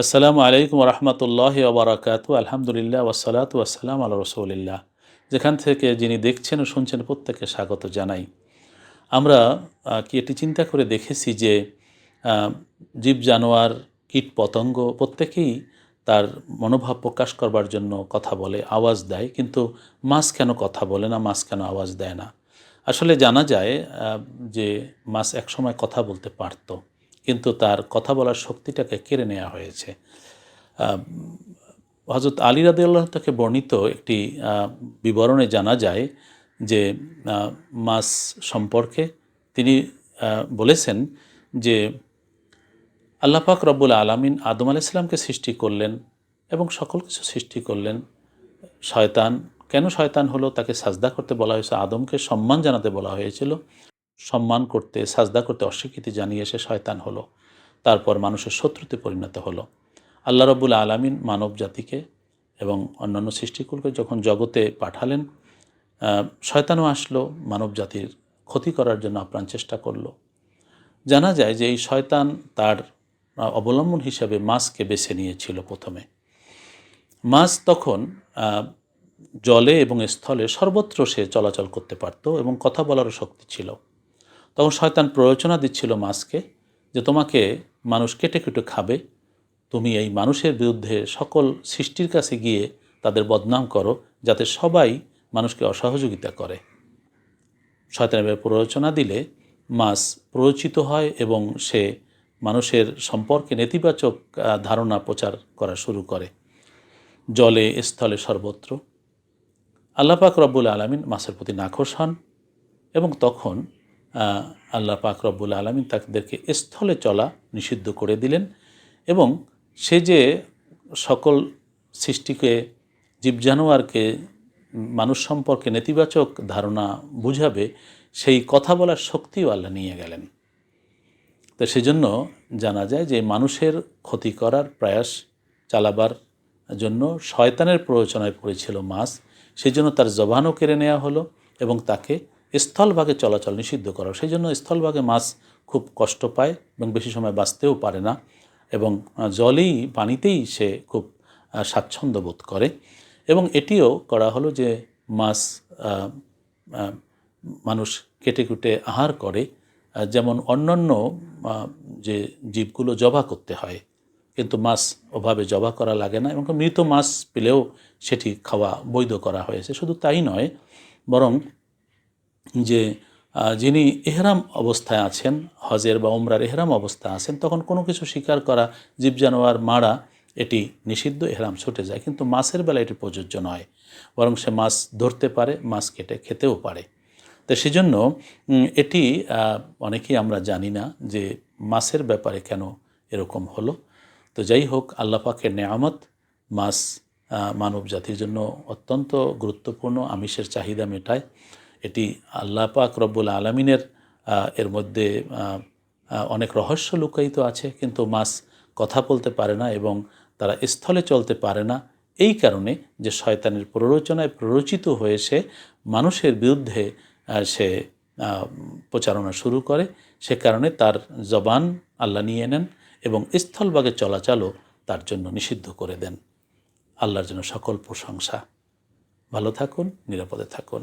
আসসালামু আলাইকুম রহমতুল্লাহ ওবরাকাতু। আলহামদুলিল্লাহ ওসালাত ওয়াসালাম আল্লাহ রসুলিল্লাহ। যেখান থেকে যিনি দেখছেন ও শুনছেন প্রত্যেকে স্বাগত জানাই। আমরা কি এটি চিন্তা করে দেখেছি যে জীব, জানোয়ার, কীট, পতঙ্গ প্রত্যেকেই তার মনোভাব প্রকাশ করবার জন্য কথা বলে, আওয়াজ দেয়। কিন্তু মাছ কেন কথা বলে না, মাছ কেন আওয়াজ দেয় না? আসলে জানা যায় যে মাছ একসময় কথা বলতে পারত। কিন্তু তার কথা বলার শক্তিটাকে কেড়ে নেওয়া হয়েছে। হজরত আলী রাদিউল্লাহ থেকে বর্ণিত একটি বিবরণে জানা যায় যে মাছ সম্পর্কে তিনি বলেছেন যে, আল্লাহ পাক রব্বুল আলমিন আদম আল ইসলামকে সৃষ্টি করলেন এবং সকল কিছু সৃষ্টি করলেন। শয়তান, কেন শয়তান হলো? তাকে সাজদা করতে বলা হয়েছে, আদমকে সম্মান জানাতে বলা হয়েছিল। সম্মান করতে, সাজদা করতে অস্বীকৃতি জানিয়ে সে শয়তান হলো। তারপর মানুষের শত্রুতে পরিণত হলো। আল্লাহ রব্বুল আলমিন মানব জাতিকে এবং অন্যান্য সৃষ্টিকুলকে যখন জগতে পাঠালেন শয়তানও আসলো মানব জাতির ক্ষতি করার জন্য আপ্রাণ চেষ্টা করল। জানা যায় যে এই শয়তান তার অবলম্বন হিসাবে মাছকে বেছে নিয়েছিল প্রথমে। মাছ তখন জলে এবং স্থলে সর্বত্র সে চলাচল করতে পারত এবং কথা বলারও শক্তি ছিল। তখন শয়তান প্ররোচনা দিচ্ছিল মাছকে যে তোমাকে মানুষ কেটে কেটে খাবে। তুমি এই মানুষের বিরুদ্ধে সকল সৃষ্টির কাছে গিয়ে তাদের বদনাম করো, যাতে সবাই মানুষকে অসহযোগিতা করে। শয়তানের প্ররোচনা দিলে মাছ প্ররোচিত হয় এবং সে মানুষের সম্পর্কে নেতিবাচক ধারণা প্রচার করা শুরু করে। জলে, স্থলে সর্বত্র। আল্লাপাক রব্বুল আলমিন মাছের প্রতি নাখোশ হন এবং তখন আল্লাহ পাক রব্বুল আলমিন তাদেরকে স্থলে চলা নিষিদ্ধ করে দিলেন এবং সে যে সকল সৃষ্টিকে জীব জানোয়ারকে মানুষ সম্পর্কে নেতিবাচক ধারণা বুঝাবে, সেই কথা বলার শক্তিও আল্লাহ নিয়ে গেলেন। তো সেজন্য জানা যায় যে মানুষের ক্ষতি করার প্রয়াস চালাবার জন্য শয়তানের প্ররোচনায় পড়েছিল মাছ। সেই জন্য তার জবানও কেড়ে নেওয়া হলো এবং তাকে স্থলভাগে চলাচল নিষিদ্ধ করা সেই জন্য স্থলভাগে মাছ খুব কষ্ট পায় এবং বেশি সময় বাঁচতেও পারে না এবং জলেই, পানিতেই সে খুব স্বাচ্ছন্দ্য বোধ করে। এবং এটিও করা হলো যে মাছ মানুষ কেটে কুটে আহার করে। যেমন অন্যান্য যে জীবগুলো জবা করতে হয়, কিন্তু মাছ ওভাবে জবা করা লাগে না এবং মৃত মাছ পেলেও সেটি খাওয়া বৈধ করা হয়েছে। শুধু তাই নয়, বরং যে যিনি এহরাম অবস্থায় আছেন, হজের বা ওমরার এহরাম অবস্থায় আছেন, তখন কোনো কিছু শিকার করা জীব জানোয়ার মারা, এটি নিষিদ্ধ, এহরাম ছুটে যায়। কিন্তু মাছের বেলা এটি প্রযোজ্য নয়। বরং সে মাছ ধরতে পারে মাছ কেটে খেতেও পারে। তো সেজন্য এটি অনেকেই আমরা জানি না যে মাছের ব্যাপারে কেন এরকম হলো। তো যাই হোক, আল্লাহ পাকের নেয়ামত মাছ মানব জাতির জন্য অত্যন্ত গুরুত্বপূর্ণ, আমিষের চাহিদা মেটায়। এটি আল্লাহ পাক রব্বুল আলমিনের এর মধ্যে অনেক রহস্য লুকায়িত আছে, কিন্তু মাছ কথা বলতে পারে না এবং তারা স্থলে চলতে পারে না। এই কারণে যে শয়তানের প্ররোচনায় প্ররোচিত হয়ে সে মানুষের বিরুদ্ধে সে প্রচারণা শুরু করে, সে কারণে তার জবান আল্লাহ নিয়ে নেন এবং স্থলভাগে চলাচলও তার জন্য নিষিদ্ধ করে দেন। আল্লাহর জন্য সকল প্রশংসা। ভালো থাকুন, নিরাপদে থাকুন।